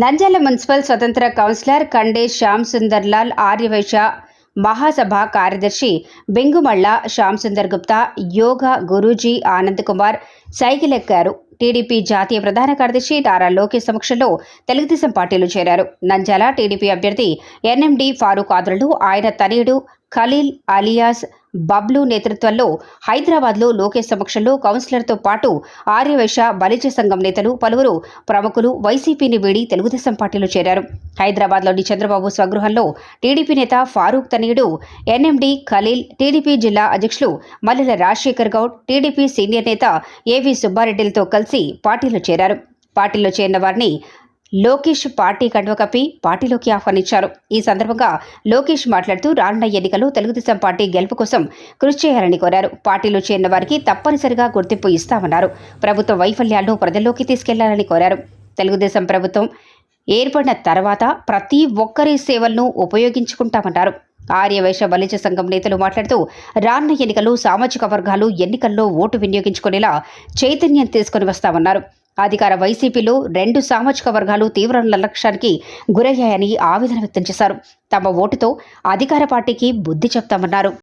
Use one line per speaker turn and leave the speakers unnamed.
Nandyal municipal స్వతంత్ర councillor Kande Shyam Sundar Lal Aryavysya మహాసభ కార్యదర్శి Bengumalla Shyam Sundar Gupta yoga Guruji Anand Kumar cycle ఎక్కారు టీడీపీ జాతీయ ప్రధాన కార్యదర్శి తారా లోకేష్ సమక్షంలో తెలుగుదేశం పార్టీలో చేరారు. నంద్యాల టీడీపీ అభ్యర్థి ఎన్ఎండి ఫారూక్ ఆదులు ఆయన తనయుడు ఖలీల్ అలియాస్ బబ్లు నేతృత్వంలో హైదరాబాద్లో లోకేష్ సమక్షంలో కౌన్సిలర్తో పాటు ఆర్యవైశ్య బలిజ సంఘం నేతలు పలువురు ప్రముఖులు వైసీపీని వీడి తెలుగుదేశం పార్టీలో చేరారు. హైదరాబాద్లోని చంద్రబాబు స్వగృహంలో టీడీపీ నేత ఫారూక్ తనయుడు ఎన్ఎండి ఖలీల్ టీడీపీ జిల్లా అధ్యక్షులు మల్లెల రాజశేఖర్ గౌడ్ టీడీపీ సీనియర్ నేత ఏవి సుబ్బారెడ్డిలతో కలిసి పార్టీలో చేరారు. పార్టీలో చేరిన వారిని లోకేష్ పార్టీ కండువ కప్పి పార్టీలోకి ఆహ్వానించారు. ఈ సందర్భంగా లోకేష్ మాట్లాడుతూ రానున్న ఎన్నికలు తెలుగుదేశం పార్టీ గెలుపు కోసం కృషి చేయాలని కోరారు. పార్టీలో చేరిన వారికి తప్పనిసరిగా గుర్తింపు ఇస్తామన్నారు. ప్రభుత్వ వైఫల్యాలను ప్రజల్లోకి తీసుకెళ్ళాలని కోరారు. తెలుగుదేశం ప్రభుత్వం ఏర్పడిన తర్వాత ప్రతి ఒక్కరి సేవలను ఉపయోగించుకుంటామన్నారు. ఆర్యవైశ్య బలిజ సంఘం నేతలు మాట్లాడుతూ రానున్న ఎన్నికలు సామాజిక వర్గాలు ఎన్నికల్లో ఓటు వినియోగించుకునేలా చైతన్యం తీసుకుని వస్తామన్నారు. అధికార వైసీపీలో రెండు సామాజిక వర్గాలు తీవ్ర నిర్లక్ష్యానికి గురయ్యాయని ఆవేదన వ్యక్తం చేశారు. తమ ఓటుతో అధికార పార్టీకి బుద్ధి చెప్తామన్నారు.